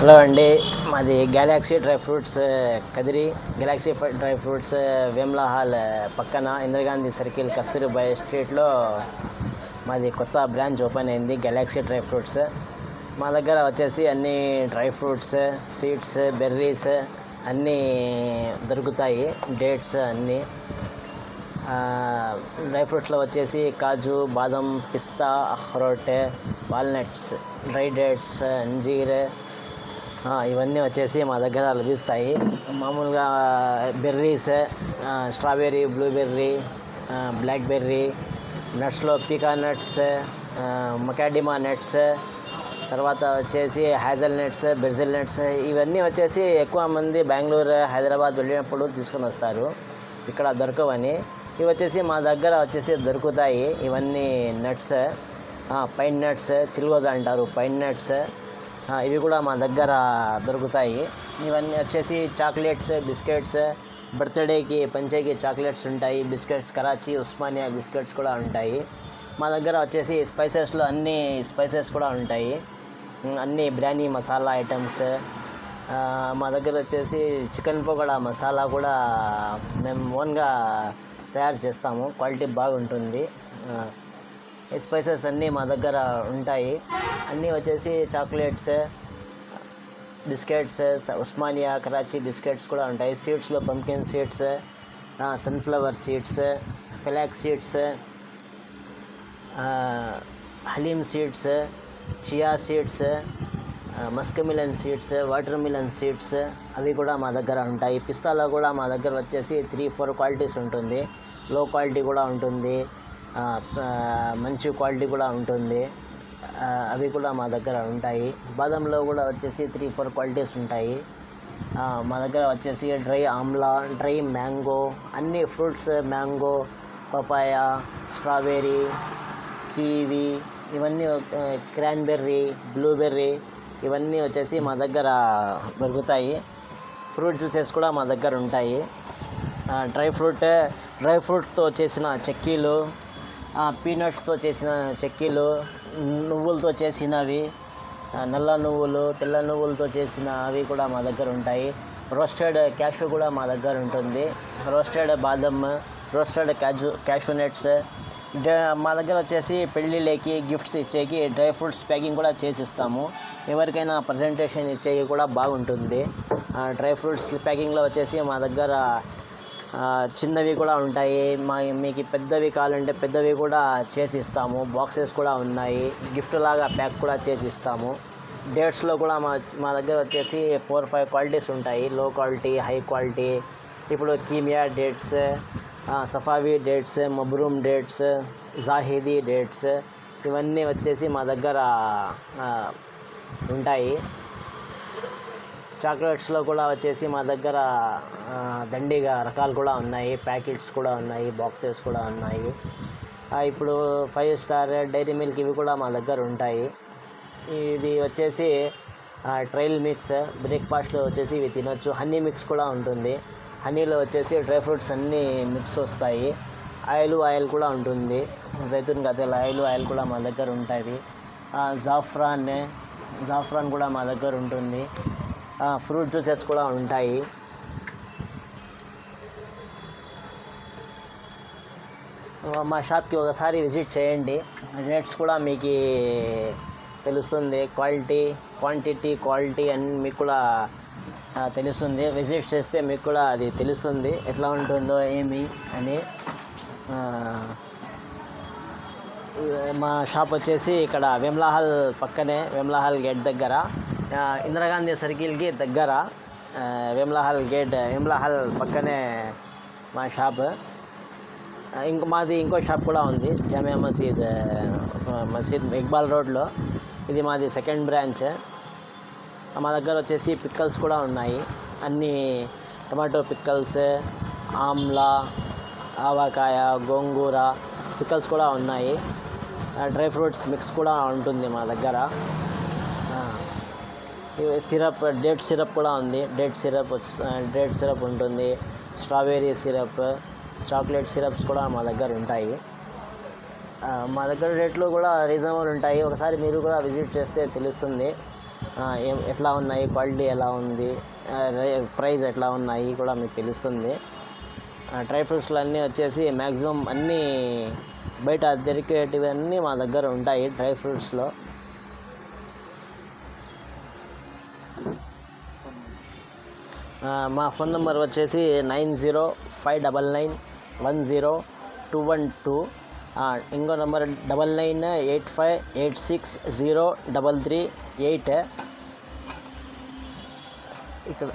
Hello అండి. మాది galaxy dry fruits Kadiri. Galaxy dry fruits Vemla hall uh, పక్కన Indira Gandhi circle Kasturibai స్ట్రీట్లో మాది కొత్త బ్రాంచ్ ఓపెన్ అయింది గెలాక్సీ డ్రై ఫ్రూట్స్ మా దగ్గర వచ్చేసి అన్ని డ్రై ఫ్రూట్స్ సీడ్స్ బెర్రీస్ అన్నీ దొరుకుతాయి డేట్స్ అన్నీ. డ్రై ఫ్రూట్స్లో వచ్చేసి కాజు బాదం పిస్తా అఖ్రోట్ వాల్నట్స్ డ్రై డేట్స్ అంజీర్ ఇవన్నీ వచ్చేసి మా దగ్గర లభిస్తాయి. మామూలుగా berries strawberry blueberry blackberry black berry నట్స్లో pecan nuts macadamia nuts తర్వాత వచ్చేసి హ్యాజల్ నట్స్ బెర్జిల్ నట్స్ ఇవన్నీ వచ్చేసి ఎక్కువ మంది బెంగళూరు హైదరాబాద్ వెళ్ళినప్పుడు తీసుకొని వస్తారు. ఇక్కడ దొరకవని. ఇవి వచ్చేసి మా దగ్గర వచ్చేసి దొరుకుతాయి. ఇవన్నీ నట్స్ పైన్ నట్స్ చిల్గోజా అంటారు. పైన్ నట్స్ ఇవి కూడా మా దగ్గర దొరుకుతాయి. ఇవన్నీ వచ్చేసి చాక్లెట్స్ బిస్కెట్స్ బర్త్డేకి పంచేకి చాక్లెట్స్ ఉంటాయి. బిస్కెట్స్ కరాచీ ఉస్మానియా బిస్కెట్స్ కూడా ఉంటాయి. మా దగ్గర వచ్చేసి స్పైసెస్లో అన్ని స్పైసెస్ కూడా ఉంటాయి. అన్ని బిర్యానీ మసాలా ఐటమ్స్. మా దగ్గర వచ్చేసి చికెన్ పకోడా మసాలా కూడా మేము ఓన్గా తయారు చేస్తాము. క్వాలిటీ బాగుంటుంది. స్పైసెస్ అన్నీ మా దగ్గర ఉంటాయి. అన్నీ వచ్చేసి chocolates biscuits Osmania Karachi biscuits కూడా ఉంటాయి. సీడ్స్లో pumpkin seeds sunflower seeds flax seeds haleem seeds chia seeds muskmelon seeds watermelon seeds అవి కూడా మా దగ్గర ఉంటాయి. పిస్తాలో కూడా మా దగ్గర వచ్చేసి త్రీ ఫోర్ క్వాలిటీస్ ఉంటుంది. లో క్వాలిటీ కూడా ఉంటుంది. మంచి క్వాలిటీ కూడా ఉంటుంది. అవి కూడా మా దగ్గర ఉంటాయి. బాదంలో కూడా వచ్చేసి త్రీ ఫోర్ క్వాలిటీస్ ఉంటాయి. మా దగ్గర వచ్చేసి డ్రై ఆమ్లా డ్రై మ్యాంగో అన్ని fruits mango papaya strawberry kiwi ఇవన్నీ క్రాన్బెర్రీ బ్లూబెర్రీ ఇవన్నీ వచ్చేసి మా దగ్గర దొరుకుతాయి. ఫ్రూట్ జ్యూసెస్ కూడా మా దగ్గర ఉంటాయి. డ్రై ఫ్రూట్ డ్రై ఫ్రూట్తో చేసిన చెక్కీలు పీనట్స్తో చేసిన చెక్కీలు నువ్వులతో చేసినవి నల్ల నువ్వులు తెల్ల నువ్వులతో చేసిన అవి కూడా మా దగ్గర ఉంటాయి. రోస్టెడ్ క్యాషు కూడా మా దగ్గర ఉంటుంది. రోస్టెడ్ బాదం రోస్టెడ్ క్యాజు క్యాషు నట్స్ మా దగ్గర వచ్చేసి పెళ్ళిళ్ళకి గిఫ్ట్స్ ఇచ్చేకి డ్రై ఫ్రూట్స్ ప్యాకింగ్ కూడా చేసి ఇస్తాము ఎవరికైనా ప్రజెంటేషన్ ఇచ్చేకి కూడా బాగుంటుంది. ఆ, డ్రై ఫ్రూట్స్ ప్యాకింగ్లో వచ్చేసి మా దగ్గర చిన్నవి కూడా ఉంటాయి. మా మీకు పెద్దవి కావాలంటే పెద్దవి కూడా చేసి ఇస్తాము. బాక్సెస్ కూడా ఉన్నాయి. గిఫ్ట్ లాగా ప్యాక్ కూడా చేసి ఇస్తాము. డేట్స్లో కూడా మా మా దగ్గర వచ్చేసి ఫోర్ ఫైవ్ క్వాలిటీస్ ఉంటాయి. Low quality high quality. ఇప్పుడు Kimia dates Safawi dates Mabroom dates Zahidi dates ఇవన్నీ వచ్చేసి మా దగ్గర ఉంటాయి. చాక్లెట్స్లో కూడా వచ్చేసి మా దగ్గర దండిగా రకాలు కూడా ఉన్నాయి. ప్యాకెట్స్ కూడా ఉన్నాయి. బాక్సెస్ కూడా ఉన్నాయి. ఇప్పుడు ఫైవ్ స్టార్ డైరీ మిల్క్ ఇవి కూడా మా దగ్గర ఉంటాయి. ఇది వచ్చేసి ట్రైల్ మిక్స్ బ్రేక్ఫాస్ట్లో వచ్చేసి ఇవి తినొచ్చు. హనీ మిక్స్ కూడా ఉంటుంది. హనీలో వచ్చేసి డ్రై ఫ్రూట్స్ అన్నీ మిక్స్ వస్తాయి. ఆయిల్ ఆయిల్ కూడా ఉంటుంది. జైతున్ గతెల ఆయిల్ ఆయిల్ కూడా మా దగ్గర ఉంటుంది జాఫ్రాన్ జాఫ్రాన్ కూడా మా దగ్గర ఉంటుంది. ఫ్రూట్ జ్యూసెస్ కూడా ఉంటాయి. మా షాప్కి ఒకసారి విజిట్ చేయండి. రేట్స్ కూడా మీకు తెలుస్తుంది. క్వాలిటీ క్వాంటిటీ క్వాలిటీ అని మీకు కూడా తెలుస్తుంది. విజిట్ చేస్తే మీకు కూడా అది తెలుస్తుంది. ఎట్లా ఉంటుందో ఏమి అని. మా షాప్ వచ్చేసి ఇక్కడ వెమ్లాహల్ పక్కనే వెమ్లాహల్ గేట్ దగ్గర. ఇందిరాగాంధీ సర్కిల్కి దగ్గర వేములహల్ గేట్ వేములహల్ పక్కనే మా షాప్. ఇంకో మాది ఇంకో షాప్ కూడా ఉంది జమే మసీద్ మసీద్ ఇక్బాల్ రోడ్లో. ఇది మాది సెకండ్ బ్రాంచ్. మా దగ్గర వచ్చేసి పిక్కల్స్ కూడా ఉన్నాయి. అన్ని tomato pickles amla avakaya gongura pickles కూడా ఉన్నాయి. డ్రై ఫ్రూట్స్ మిక్స్ కూడా ఉంటుంది మా దగ్గర. సిరప్ డేట్ సిరప్ కూడా ఉంది. డేట్ సిరప్ డేట్ సిరప్ ఉంటుంది. స్ట్రాబెర్రీ సిరప్ చాక్లెట్ సిరప్స్ కూడా మా దగ్గర ఉంటాయి. మా దగ్గర రేట్లు కూడా రీజనబుల్ ఉంటాయి. ఒకసారి మీరు కూడా విజిట్ చేస్తే తెలుస్తుంది. ఏం ఎట్లా ఉన్నాయి క్వాలిటీ ఎలా ఉంది ప్రైస్ ఎట్లా ఉన్నాయి కూడా మీకు తెలుస్తుంది. డ్రై ఫ్రూట్స్లో అన్నీ వచ్చేసి మ్యాక్సిమం అన్నీ బయట దొరికేటివి అన్నీ మా దగ్గర ఉంటాయి డ్రై ఫ్రూట్స్లో. మా ఫోన్ నెంబర్ వచ్చేసి nine zero five double nine one zero two one two. ఇంకో number double nine eight five eight six zero double three eight. ఇక్కడ